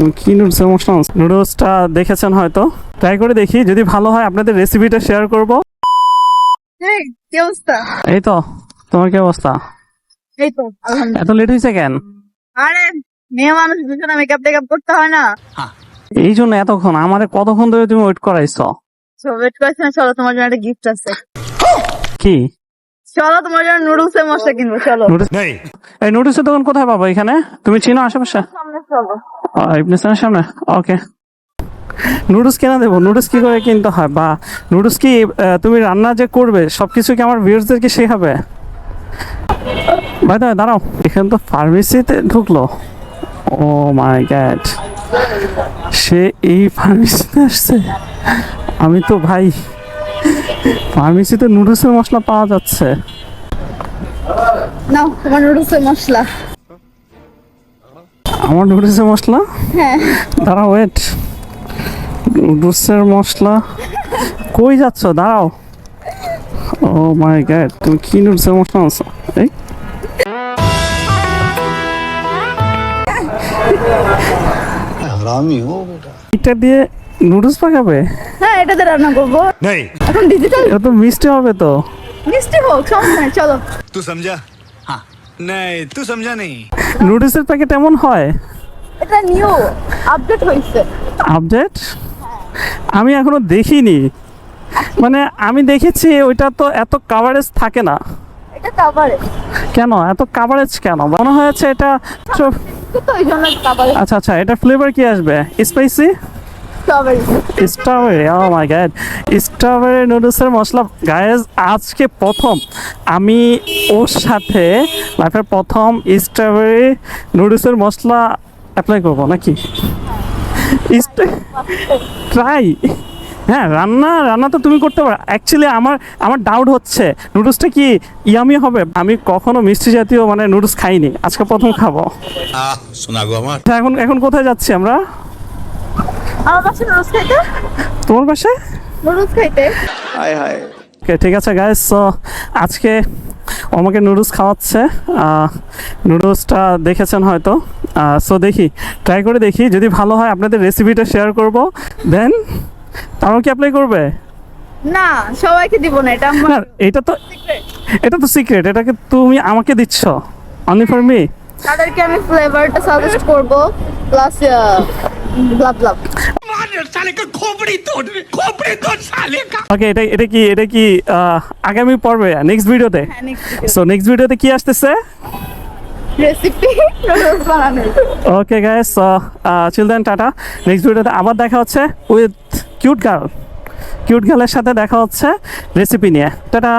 তুমি কি নুডলস মশলা নুডলসটা দেখেছেন হয়তো। ট্রাই করে দেখি যদি ভালো হয় আপনাদের রেসিপিটা শেয়ার করব। এই কি অবস্থা? এই তো তোমার কি অবস্থা? এই তো এত লেট হয়েছে কেন? আরে মেয়ে মানুষ বুঝে না মেকআপ টেকআপ করতে হয় না। এই জন্য এতক্ষণ আমাদের কতক্ষণ ধরে তুমি ওয়েট করাইছো? ওয়েট করছি না চলো তোমার জন্য একটা গিফট আছে। কি? চলো তোমার জন্য নুডলস এর মশলা কিনবো চলো। নুডলস এই নুডলসের দোকান কোথায় পাবো এখানে? তুমি চিনো আশেপাশে? ইবনেসানের সামনে? ওকে নুডলস কেনা দেবো। নুডলস কি করে কিনতে হয়? বা নুডলস কি তুমি রান্না যে করবে সবকিছু কি আমার ভিউয়ার্সদেরকে শেখাবে ভাই দাঁড়াও দাঁড়াও। এখানে তো ফার্মেসিতে ঢুকলো। ও মাই গ্যাড সে এই ফার্মেসিতে আসছে? আমি তো ভাই ফার্মেসিতে নুডলসের মশলা পাওয়া যাচ্ছে। নাও তোমার নুডলস এর মশলা। আমার নুডলসের মশলা? হ্যাঁ। দাঁড়াও ওয়েট নুডলসের মশলা? কই যাচ্ছ? দাঁড়াও। ও মাই গড তুমি কি নুডলসের মশলা আনছো? এই। এটা দিয়ে নুডলস পাকাবে? হ্যাঁ এটা দিয়ে রান্না করব। নাই। এখন ডিজিটাল এটা তো মিষ্টি হবে তো। মিষ্টি হোক সমস্যা চলো। তুই সমঝা হ্যাঁ নাই তুই সমঝা নেই নুডলসের প্যাকেট এমন হয়? এটা নিউ আপডেট হয়েছে। আপডেট আমি এখনও দেখিনি। মানে আমি দেখেছি ওইটা তো এত কাভারেজ থাকে না। এটা কাভারে কেন? এত কাভারেজ কেন? মনে হয়েছে এটা আচ্ছা আচ্ছা এটা ফ্লেভার কি আসবে? Spicy strawberry strawberry oh my God strawberry নুডলসের মশলা। গায়েস আজকে প্রথম আমি ওর সাথে লাইফের প্রথম স্ট্রবেরি নুডলসের মশলা অ্যাপ্লাই করব নাকি? ট্রাই হ্যাঁ রান্না রান্না তো তুমি করতে পারো। অ্যাকচুয়ালি আমার আমার ডাউট হচ্ছে নুডলসটা কি ইয়ামি হবে? আমি কখনো মিষ্টি জাতীয় মানে নুডলস খাইনি। আজকে প্রথম খাব। এখন এখন কোথায় যাচ্ছি আমরা? তোমার বাসায়? ঠিক আছে গাইস আজকে আমাকে নুডলস খাওয়াচ্ছে নুডলসটা দেখেছেন হয়তো সো দেখি ট্রাই করে দেখি যদি ভালো হয় আপনাদের রেসিপিটা শেয়ার করব দেন তারও কি অ্যাপ্লাই করবে? না সবাইকে দিব না এটা আমার এটা তো এটা তো সিক্রেট এটাকে তুমি আমাকে দিচ্ছ? অনলি ফর মি তাদেরকে আমি ফ্লেভারটা সাজেস্ট করব প্লাস ব্লা ব্লা ওকে এটা এটা কি এটা কি আগামী পর্বে নেক্সট ভিডিওতে সো নেক্সট ভিডিওতে কি আসতেছে? Recipe okay guys children tata. Next ভিডিওতে আবার দেখা হচ্ছে উইথ কিউট গার্ল কিউট গার্লের সাথে দেখা হচ্ছে রেসিপি নিয়ে। টাটা।